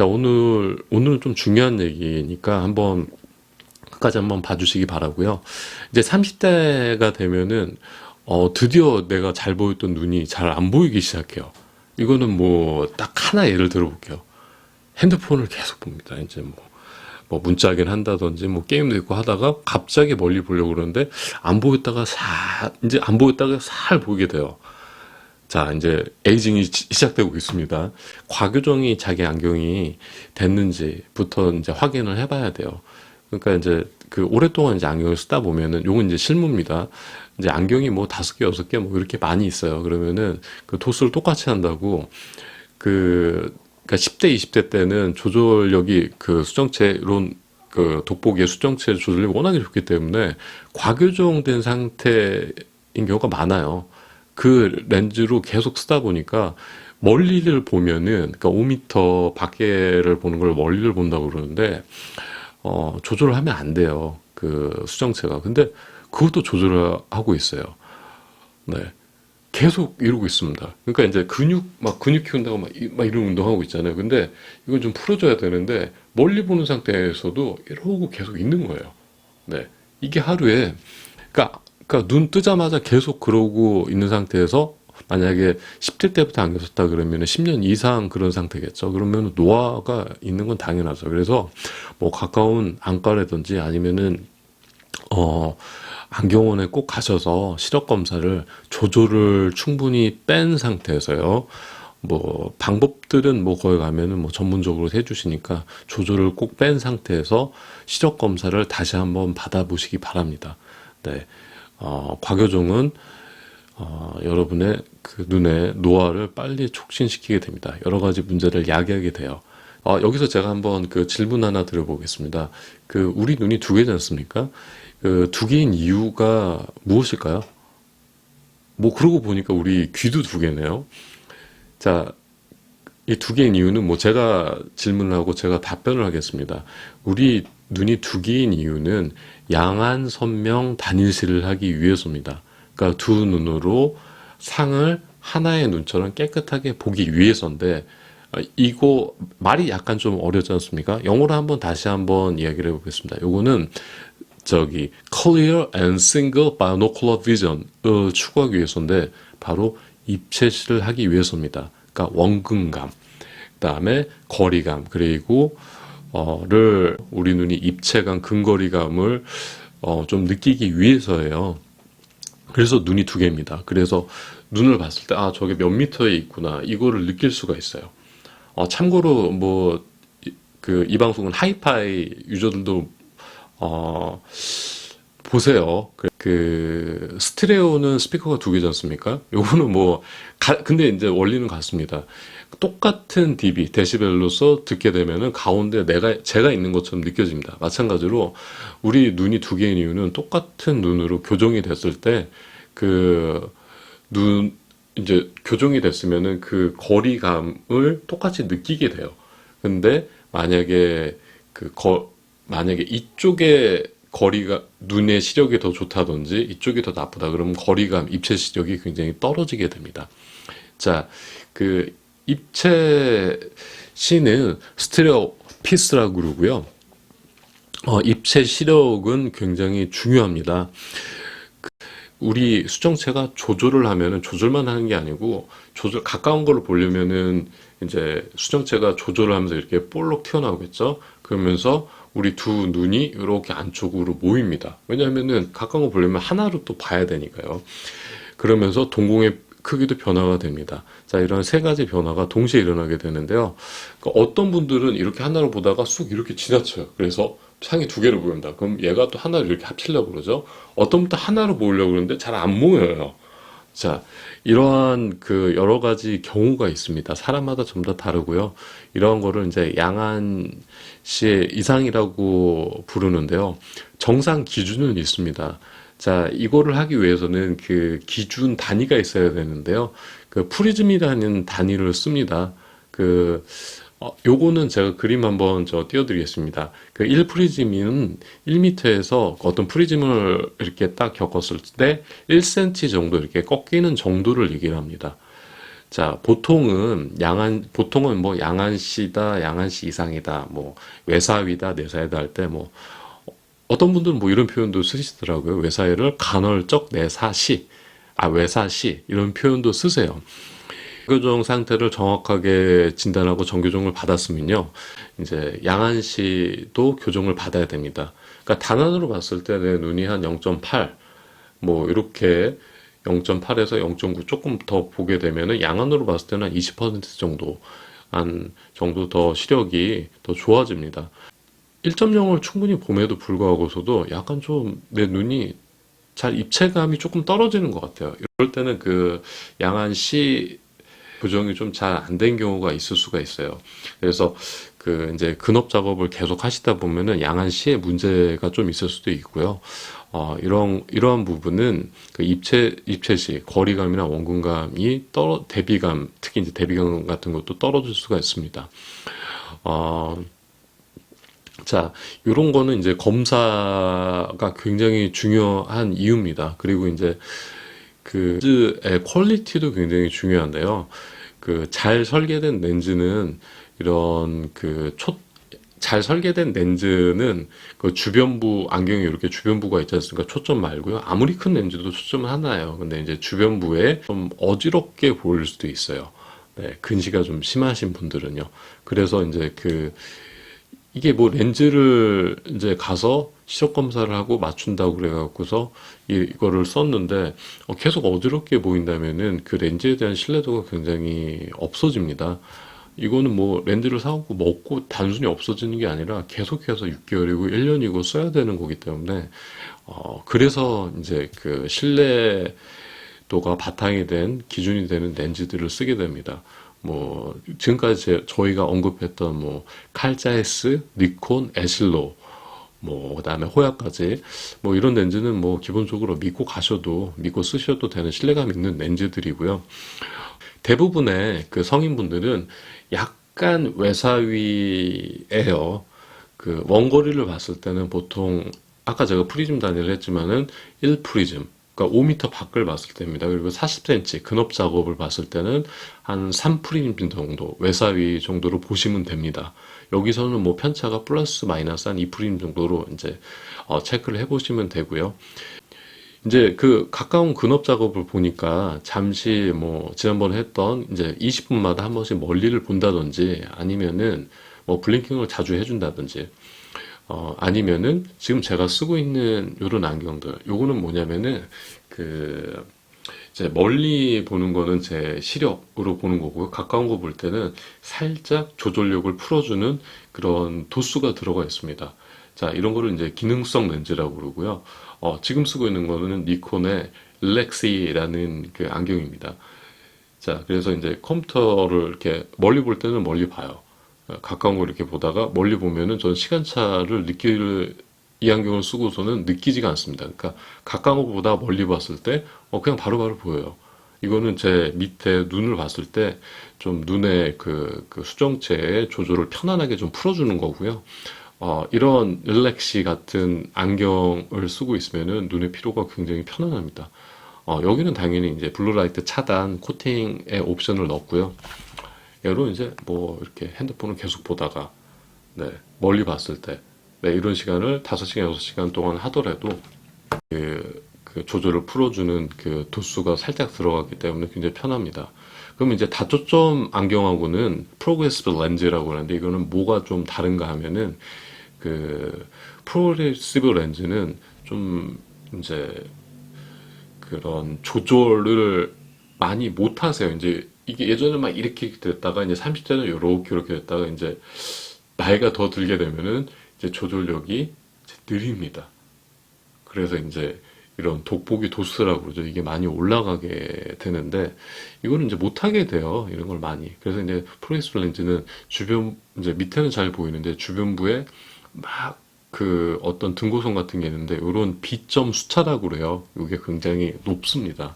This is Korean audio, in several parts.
자, 오늘, 오늘은 좀 중요한 얘기니까 한번 끝까지 한번 봐주시기 바라고요. 이제 30대가 되면은, 어, 드디어 내가 잘 보였던 눈이 잘 안 보이기 시작해요. 이거는 뭐, 딱 하나 예를 들어볼게요. 핸드폰을 계속 봅니다. 이제 뭐, 뭐 문자 확인 한다든지 뭐 게임도 있고 하다가 갑자기 멀리 보려고 그러는데 안 보였다가 살 이제 안 보였다가 살 보이게 돼요. 자, 이제 에이징이 시- 시작되고 있습니다. 과교정이 자기 안경이 됐는지부터 이제 확인을 해봐야 돼요. 그러니까 이제 그 오랫동안 이제 안경을 쓰다 보면은 요건 이제 실무입니다. 이제 안경이 뭐 다섯 개, 여섯 개 뭐 이렇게 많이 있어요. 그러면은 그 도수를 똑같이 한다고 그 그러니까 10대, 20대 때는 조절력이 그 수정체론 그 돋보기의 수정체 조절력이 워낙에 좋기 때문에 과교정된 상태인 경우가 많아요. 그 렌즈로 계속 쓰다 보니까 멀리를 보면은 그러니까 5m 밖에를 보는 걸 멀리를 본다고 그러는데 어 조절을 하면 안 돼요. 그 수정체가. 근데 그것도 조절을 하고 있어요. 네. 계속 이러고 있습니다. 그러니까 이제 근육 막 근육 키운다고 막, 이- 막 이런 운동하고 있잖아요. 근데 이건 좀 풀어줘야 되는데 멀리 보는 상태에서도 이러고 계속 있는 거예요. 네, 이게 하루에 그러니까, 그러니까 눈 뜨자마자 계속 그러고 있는 상태에서 만약에 10대 때부터 안경 썼다 그러면 10년 이상 그런 상태겠죠. 그러면 노화가 있는 건 당연하죠. 그래서 뭐 가까운 안과라든지 아니면은 어, 안경원에 꼭 가셔서 시력 검사를 조절을 충분히 뺀 상태에서요. 뭐 방법들은 뭐 거기 가면은 뭐 전문적으로 해주시니까 조절을 꼭뺀 상태에서 시력 검사를 다시 한번 받아보시기 바랍니다. 네, 어, 과교종은 어, 여러분의 그 눈의 노화를 빨리 촉진시키게 됩니다. 여러 가지 문제를 야기하게 돼요. 어, 여기서 제가 한번 그 질문 하나 드려보겠습니다. 그 우리 눈이 두 개지 않습니까? 그 두 개인 이유가 무엇일까요? 뭐 그러고 보니까 우리 귀도 두 개네요. 자, 이 두 개인 이유는 뭐 제가 질문을 하고 제가 답변을 하겠습니다. 우리 눈이 두 개인 이유는 양안 선명 단일시를 하기 위해서입니다. 그러니까 두 눈으로 상을 하나의 눈처럼 깨끗하게 보기 위해서인데 어, 이거 말이 약간 좀 어렵지 않습니까? 영어로 한번 다시 한번 이야기를 해보겠습니다. 요거는 저기 clear and single binocular vision을 추구하기 위해서인데 바로 입체시를 하기 위해서입니다. 그러니까 원근감, 그다음에 거리감 그리고 어 를 우리 눈이 입체감, 근거리감을 어, 좀 느끼기 위해서예요. 그래서 눈이 두 개입니다. 그래서 눈을 봤을 때, 아, 저게 몇 미터에 있구나. 이거를 느낄 수가 있어요. 어, 참고로, 뭐, 이- 그, 이 방송은 하이파이 유저들도, 어, 보세요. 그, 그 스테레오는 스피커가 두 개지 않습니까? 요거는 뭐, 가- 근데 이제 원리는 같습니다. 똑같은 dB, 데시벨로서 듣게 되면은 가운데 내가, 제가 있는 것처럼 느껴집니다. 마찬가지로 우리 눈이 두 개인 이유는 똑같은 눈으로 교정이 됐을 때, 그, 눈, 이제 교정이 됐으면은 그 거리감을 똑같이 느끼게 돼요. 근데 만약에 그 거, 만약에 이쪽에 거리가 눈의 시력이 더 좋다든지 이쪽이 더 나쁘다 그러면 거리감, 입체 시력이 굉장히 떨어지게 됩니다. 자, 그 입체 시는 스테레오 피스라고 그러고요. 어, 입체 시력은 굉장히 중요합니다. 우리 수정체가 조절을 하면은 조절만 하는 게 아니고 조절 가까운 거를 보려면은 이제 수정체가 조절을 하면서 이렇게 볼록 튀어나오겠죠. 그러면서 우리 두 눈이 이렇게 안쪽으로 모입니다. 왜냐하면은 가까운 거 보려면 하나로 또 봐야 되니까요. 그러면서 동공의 크기도 변화가 됩니다. 자, 이런 세 가지 변화가 동시에 일어나게 되는데요. 그러니까 어떤 분들은 이렇게 하나로 보다가 쑥 이렇게 지나쳐요. 그래서 상이 두 개로 보인다. 그럼 얘가 또 하나를 이렇게 합치려고 그러죠. 어떤 분도 하나로 보려고 그러는데 잘 안 모여요. 자, 이러한 그 여러 가지 경우가 있습니다. 사람마다 좀다 다르고요. 이러한 거를 이제 양한 씨의 이상이라고 부르는데요. 정상 기준은 있습니다. 자, 이거를 하기 위해서는 그 기준 단위가 있어야 되는데요. 그 프리즘이라는 단위를 씁니다. 그, 어, 요거는 제가 그림 한번 저 띄워드리겠습니다. 그 1프리즘은 1m에서 어떤 프리즘을 이렇게 딱 겪었을 때 1cm 정도 이렇게 꺾이는 정도를 얘기를 합니다. 자, 보통은 양한, 보통은 뭐 양한시다, 양한시 이상이다, 뭐 외사위다, 내사이다 할 때 뭐 어떤 분들은 뭐 이런 표현도 쓰시더라고요. 외사위를 간헐적 내사시, 아, 외사시 이런 표현도 쓰세요. 교정 상태를 정확하게 진단하고 정교정을 받았으면요. 이제 양한시도 교정을 받아야 됩니다. 그러니까 단안으로 봤을 때 내 눈이 한 0.8, 뭐 이렇게 0.8에서 0.9 조금 더 보게 되면은 양안으로 봤을 때는 한 20% 정도 한 정도 더 시력이 더 좋아집니다. 1.0을 충분히 봄에도 불구하고서도 약간 좀 내 눈이 잘 입체감이 조금 떨어지는 것 같아요. 이럴 때는 그 양안 시 교정이 좀 잘 안 된 경우가 있을 수가 있어요. 그래서 그 이제 근업 작업을 계속 하시다 보면은 양안 시에 문제가 좀 있을 수도 있고요. 어, 이런 이러한 부분은 그 입체 입체 시 거리감이나 원근감이 떨어 대비감 특히 이제 대비감 같은 것도 떨어질 수가 있습니다. 어, 자, 요런 거는 이제 검사가 굉장히 중요한 이유입니다. 그리고 이제 그 렌즈의 퀄리티도 굉장히 중요한데요. 그 잘 설계된 렌즈는 이런 그 초, 잘 설계된 렌즈는 그 주변부 안경에 이렇게 주변부가 있지 않습니까? 초점 말고요. 아무리 큰 렌즈도 초점은 하나예요. 근데 이제 주변부에 좀 어지럽게 보일 수도 있어요. 네, 근시가 좀 심하신 분들은요. 그래서 이제 그 이게 뭐 렌즈를 이제 가서 시력 검사를 하고 맞춘다고 그래갖고서 이- 이거를 썼는데 어, 계속 어지럽게 보인다면은 그 렌즈에 대한 신뢰도가 굉장히 없어집니다. 이거는 뭐 렌즈를 사고 먹고 단순히 없어지는 게 아니라 계속해서 6개월이고 1년이고 써야 되는 거기 때문에 어, 그래서 이제 그 신뢰도가 바탕이 된 기준이 되는 렌즈들을 쓰게 됩니다. 뭐 지금까지 제- 저희가 언급했던 뭐 칼자이스, 니콘, 에실로 뭐 그다음에 호야까지 뭐 이런 렌즈는 뭐 기본적으로 믿고 가셔도 믿고 쓰셔도 되는 신뢰감 있는 렌즈들이고요. 대부분의 그 성인분들은 약간 외사위예요. 그 원거리를 봤을 때는 보통 아까 제가 프리즘 단위를 했지만은 1프리즘 그러니까 5m 밖을 봤을 때입니다. 그리고 40cm 근업 작업을 봤을 때는 한 3프리즘 정도 외사위 정도로 보시면 됩니다. 여기서는 뭐 편차가 플러스 마이너스 한 2프리즘 정도로 이제 어, 체크를 해보시면 되고요. 이제 그 가까운 근업 작업을 보니까 잠시 뭐 지난번에 했던 이제 20분마다 한 번씩 멀리를 본다든지 아니면은 뭐 블링킹을 자주 해준다든지 어 아니면은 지금 제가 쓰고 있는 요런 안경들 요거는 뭐냐면은 그 이제 멀리 보는 거는 제 시력으로 보는 거고요. 가까운 거 볼 때는 살짝 조절력을 풀어주는 그런 도수가 들어가 있습니다. 자, 이런 거를 이제 기능성 렌즈라고 그러고요. 어, 지금 쓰고 있는 거는 니콘의 렉시라는 그 안경입니다. 자, 그래서 이제 컴퓨터를 이렇게 멀리 볼 때는 멀리 봐요. 어, 가까운 걸 이렇게 보다가 멀리 보면은 저는 시간차를 느낄, 이 안경을 쓰고서는 느끼지가 않습니다. 그러니까 가까운 것보다 멀리 봤을 때, 어, 그냥 바로 바로 보여요. 이거는 제 밑에 눈을 봤을 때 좀 눈의 그, 그 수정체의 조절을 편안하게 좀 풀어주는 거고요. 어, 이런 릴렉시 같은 안경을 쓰고 있으면은 눈의 피로가 굉장히 편안합니다. 어, 여기는 당연히 이제 블루라이트 차단 코팅의 옵션을 넣었고요. 얘로 이제 뭐 이렇게 핸드폰을 계속 보다가 네, 멀리 봤을 때 네, 이런 시간을 5시간, 6시간 동안 하더라도 그, 그 조절을 풀어주는 그 도수가 살짝 들어가기 때문에 굉장히 편합니다. 그럼 이제 다초점 안경하고는 프로그레시브 렌즈라고 하는데 이거는 뭐가 좀 다른가 하면은 그 프로그레시브 렌즈는 좀 이제 그런 조절을 많이 못 하세요. 이제 이게 예전에 막 이렇게 됐다가 이제 30대는 이렇게 이렇게 됐다가 이제 나이가 더 들게 되면은 이제 조절력이 이제 느립니다. 그래서 이제 이런 돋보기 도수라고 그러죠. 이게 많이 올라가게 되는데 이거는 이제 못하게 돼요. 이런 걸 많이. 그래서 이제 프로그레스 렌즈는 주변 이제 밑에는 잘 보이는데 주변부에 막 그 어떤 등고선 같은 게 있는데 이런 비점 수차라고 그래요. 이게 굉장히 높습니다.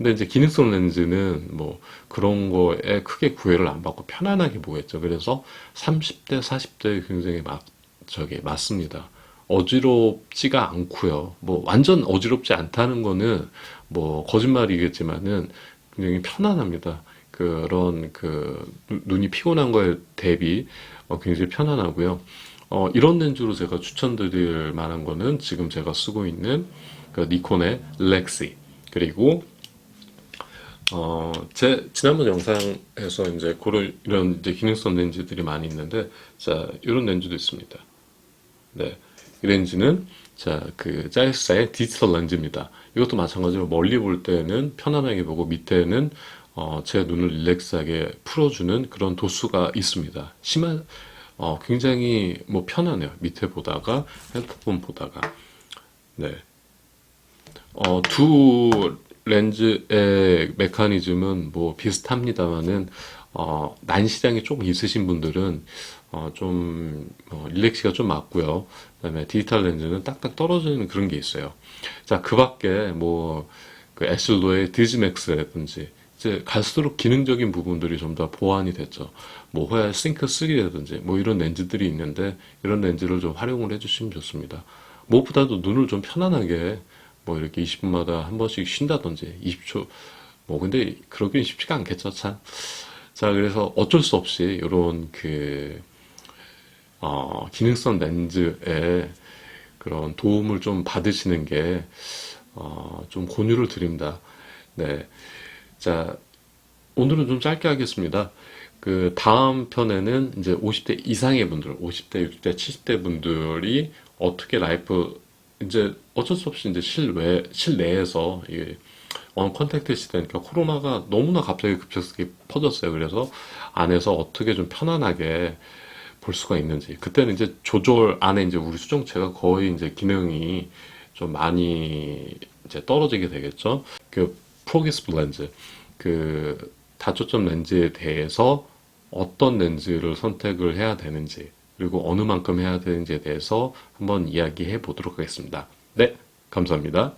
근데 이제 기능성 렌즈는 뭐 그런 거에 크게 구애를 안 받고 편안하게 보겠죠. 그래서 30대, 40대에 굉장히 막 저기 맞습니다. 어지럽지가 않고요. 뭐 완전 어지럽지 않다는 거는 뭐 거짓말이겠지만은 굉장히 편안합니다. 그 그런 그 눈- 눈이 피곤한 거에 대비 어, 굉장히 편안하고요. 어, 이런 렌즈로 제가 추천드릴 만한 거는 지금 제가 쓰고 있는 그 니콘의 렉시 그리고 어, 제 지난번 영상에서 이제 그런 이런 이제 기능성 렌즈들이 많이 있는데 자 이런 렌즈도 있습니다. 네, 이 렌즈는 자그 자이스의 디지털 렌즈입니다. 이것도 마찬가지로 멀리 볼 때는 편안하게 보고 밑에는 어, 제 눈을 릴렉스하게 풀어주는 그런 도수가 있습니다. 심한 어, 굉장히 뭐 편하네요. 밑에 보다가 핸드폰 보다가 네. 어, 두 렌즈의 메커니즘은 뭐 비슷합니다만은 어, 난시량이 조금 있으신 분들은 어, 좀 어, 릴렉시가 좀 맞고요. 그다음에 디지털 렌즈는 딱딱 떨어지는 그런 게 있어요. 자, 그 밖에 뭐그 에슬로의 디즈맥스라든지 이제 갈수록 기능적인 부분들이 좀 더 보완이 됐죠. 뭐 호야 싱크 3라든지 뭐 이런 렌즈들이 있는데 이런 렌즈를 좀 활용을 해주시면 좋습니다. 무엇보다도 눈을 좀 편안하게 뭐 이렇게 20분마다 한 번씩 쉰다든지 20초 뭐 근데 그러기는 쉽지가 않겠죠 참. 자 그래서 어쩔 수 없이 이런 그 어, 기능성 렌즈에 그런 도움을 좀 받으시는 게 어, 좀 권유를 드립니다. 네. 자, 오늘은 좀 짧게 하겠습니다. 그 다음 편에는 이제 50대 이상의 분들, 50대, 60대, 70대 분들이 어떻게 라이프 이제 어쩔 수 없이 이제 실외 실내에서 이게 원 컨택트 시대니까 코로나가 너무나 갑자기 급격하게 퍼졌어요. 그래서 안에서 어떻게 좀 편안하게 볼 수가 있는지 그때는 이제 조절 안에 이제 우리 수정체가 거의 이제 기능이 좀 많이 이제 떨어지게 되겠죠. 그 프로게스브 렌즈 그 다초점 렌즈에 대해서 어떤 렌즈를 선택을 해야 되는지 그리고 어느 만큼 해야 되는지에 대해서 한번 이야기해 보도록 하겠습니다. 네, 감사합니다.